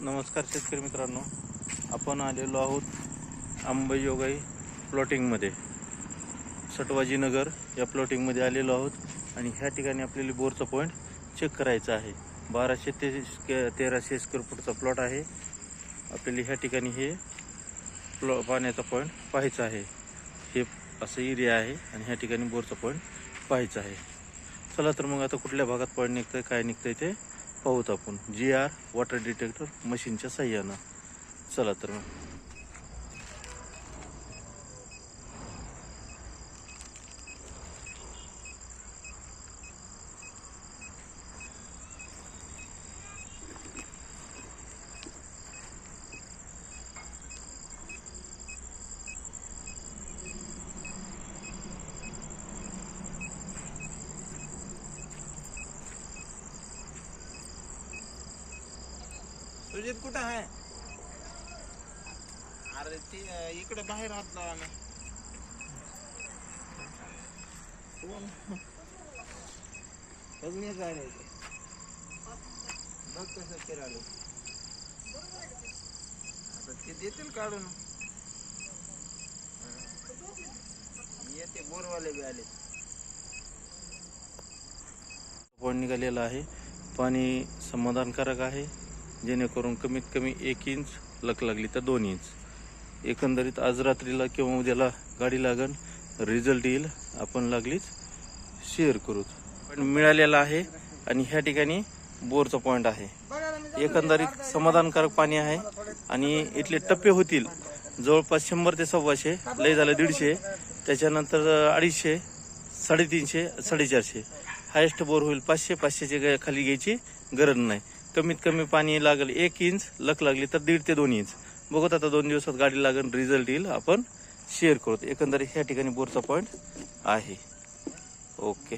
नमस्कार शेतकरी मित्रांनो. आपण आलेलो आहोत अंबेजोगाई प्लॉटिंगमध्ये सटवाजीनगर या प्लॉटिंगमध्ये आलेलो आहोत आणि ह्या ठिकाणी आपल्याला बोरचा पॉईंट चेक करायचा आहे. बाराशे ते तेराशे स्क्वेअर फूटचा प्लॉट आहे. आपल्याला ह्या ठिकाणी हे प्लॉ पाण्याचा पॉईंट पाहायचा आहे. हे असं एरिया आहे आणि ह्या ठिकाणी बोरचा पॉईंट पाहायचा आहे. चला तर मग आता कुठल्या भागात पॉईंट निघतंय काय निघतंय ते पाहूत आपण. जी आर वॉटर डिटेक्टर मशीनच्या साह्यानं चला तर मग. सुजित कुठं आहे? अरे ते इकडे बाहेर हात लावा ना अजून. बघ कसं फिरालो आता ते देतील काढून. येते बोरवाले बी आले. पॉईंट निघालेला आहे. पाणी समाधानकारक आहे. जेणेकरून कमीत कमी एक इंच लक लागली तर दोन इंच. एकंदरीत आज रात्रीला किंवा उद्याला गाडी लागन रिझल्ट येईल आपण लागलीच शेअर करू. पण मिळालेला आहे आणि ह्या ठिकाणी बोरचा पॉईंट आहे. एकंदरीत समाधानकारक पाणी आहे आणि इथले टप्पे होतील. जवळपास शंभर ते सव्वाशे लय झालं दीडशे त्याच्यानंतर अडीचशे साडेतीनशे साडेचारशे. हायेस्ट बोर होईल पाचशे पाचशेचे खाली घ्यायची गरज नाही. कमीत कमी पाणी लागेल एक इंच लक लागली तर दीड ते दोन इंच. बघत आता दोन दिवसात गाडी लागेल रिझल्ट येईल. आपण शेअर करतो. एकंदरीत ह्या ठिकाणी बोरचा पॉईंट आहे. ओके